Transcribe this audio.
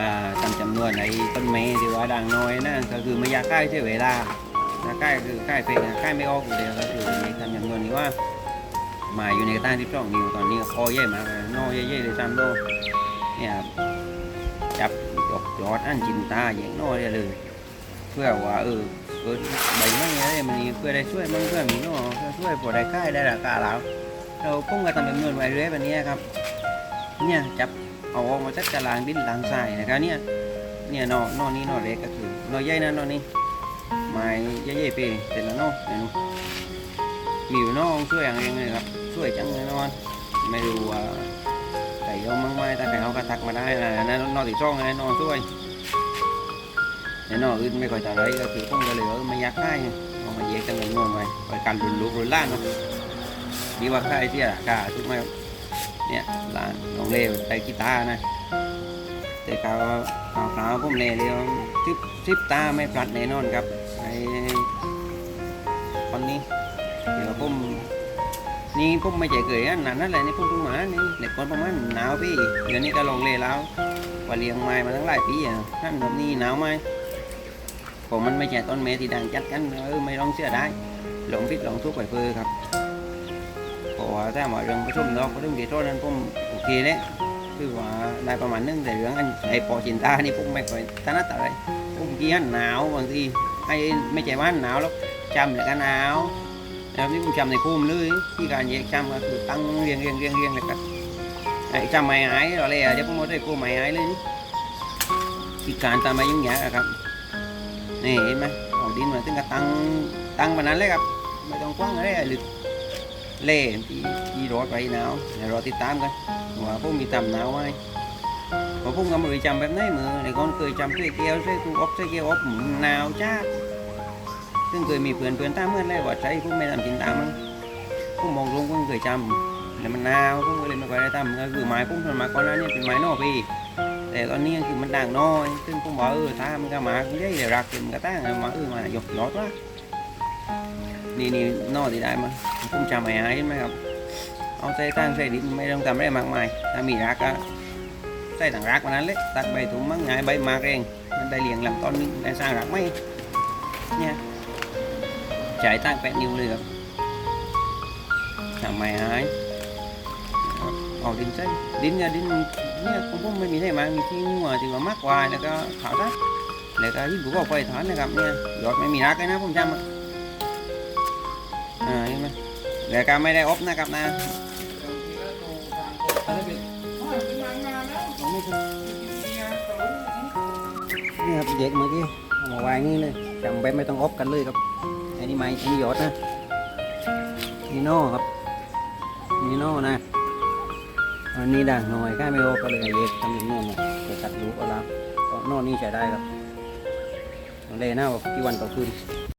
มาทำจำนวนในต้นไม้ที่ว่าด่างน้อยนะก็คือไม่อยากใกล้เสียเวลาใกล้คือใกล้เพลงใกล้ไม่ออกอยู่เดียวก็คือมีทำจำนวนนี้ว่ามาอยู่ในกระต้านที่สองนิวตอนนี้คอใหญ่มากเยนอใหญ่ๆเลยซ้ำโนเนี่ยครับจบยกยอดอันจินตาอย่างนอเนี่ยเลย เพื่อว่าเออเออใบไม้อะไรมันเพื่อได้ช่วยมันเพื่อมีนอเพื่อช่วยพอได้ค่ายได้ราคาแล้วเราพุ่งก็ทำจำนวนไว้เรื่อยแบบนี้ครับ เนี่ยจับ เอาออกมาจากตารางดินล้างทรายนะครับเนี่ยเนี่ยนอนอนี้นอเล็กก็คือนอใหญ่นะนอนี้ไม้ใหญ่ๆไปเสร็จแล้วเนอเห็นไหมมีอยู่นอช่วยอย่างเองเลยครับช่วยจังเลยนอนไม่รู้ว่าใส่ยอมมั้งไหมแต่ใครเอากระทักมาได้นะนั่นนอนติดช่องเลยนอนช่วยแต่นออื่นไม่ค่อยจะไรก็คือพุ่งก็เลยว่าไม่ยากให้เอามาเยกจังเลยงงไปไปการรุนลุกรุนล่านเนาะดีว่าใครที่ราคาถูกไหมครับ เนี่ยร้านน้องเล่ไตกีตาร์นะ แต่เขาเขาขาวผมเล่เลี้ยวซิปซิปตาไม่พลัดแน่นอนครับไอ้คนนี้เดี๋ยวผมนี่ผมไม่ใจเกยนนั้นนั่นแหละนี่ผมเพิ่งมานี่เด็กคนประมาณหนาวพี่เดี๋ยวนี้ก็ลงเล่แล้วว่าเลี้ยงไม้มาตั้งหลายปีอะนั่นแบบนี้หนาวไหมผมมันไม่ใช่ต้นเมที่ดังจัดกันเออไม่ลองเชื่อได้หลงพิษหลงทุกข์ไปเพื่อครับ เพราะว่าถ้ามาเรื่องประชุมเราก็เรื่องที่โทษนั้นผมโอเคเลยคือว่าได้ประมาณนึงแต่เรื่องอันไอ้ปอชินตานี่ผมไม่ค่อยถนัดอะไรผมกี้อันหนาวบางทีไอ้ไม่ใช่ว่าหนาวแล้วจำแล้วก็หนาวแล้วนี่ผมจำในภูมิเลยที่การแยกจำก็คือตั้งเรียงเรียงเรียงเรียงเลยกันไอ้จำไม่หายเราเลยอะเดี๋ยวผมเอาได้กูไม่หายเลยนี่ที่การตามมายุ่งยากอะครับนี่เห็นไหมเอาดินมาถึงกับตั้งตั้งแบบนั้นเลยครับไม่ต้องกว้างอะไรหรือ เล่ที่ที่รถไปหนาวเดี๋ยวรอติดตามกันว่าพวกมีตำหนาวไหมเพราพวกก็ไม่เคยจำแบบไหนมือในคนเคยจำเสื้อเกลียวเสื้อกูอบเสื้อเกลียวอบหนาวจ้าซึ่งเคยมีเพื่อนเพื่อนตามเมื่อไรว่าใจพวกไม่ทำจินตามมั้งพวกมองลงพวกเคยจำแต่มันหนาวพวกก็เลยไม่ค่อยได้ทำก็คือไม้พวกส่วนมาก่อนหนั้นเนี่ยเป็นไม้นอกพี่แต่ตอนนี้คือมันด่างน้อย ซึ่งผมบอกเออถ้ามันก็มาใหญ่เดี๋ยวรักมันก็ตั้งมาเออมาหยกยอดว่า นี่นี่นอที่ได้มาผมจำไม่หายใช่ไหมครับ เอาใส่ตั้งใส่ดินไม่ต้องทำอะไรมากมาย ถ้ามีรักก็ใส่ถังรักวันนั้นเลยตัดใบถุงมังงายใบมากเอง มันได้เลี้ยงลำต้นนึงได้สร้างรักไหมเนี่ยจ่ายตั้งแปดนิ้วเลยครับทำไม่หายเอาดินใส่ดินเนี่ยดินเนี่ยของผมไม่มีอะไรมามีที่งัวที่ว่ามากกว่าแล้วก็ขาวซะแล้วก็ยิ่งกูก็ไปถอนนะครับเนี่ยยอดไม่มีรักเลยนะผมจำ อะอ่าเห็นไหมแล้วก็ไม่ได้อบนะครับนะนี่ครับเด็กเมื่อกี้เอามาวางนี่เลยจำไปไม่ต้องอบกันเลยครับอันนี้ไม้อันนี้หยอดนะนี่โน่ครับนี่โน่นะอันนี้ด่างหน่อยก้าไม่อบก็เลยเย็กทำอย่างนู้นนะจะตัดลูกเอาละก็โน่นนี่ใช้ได้ครับเอาเลยนะว่ากี่วันต่อคืน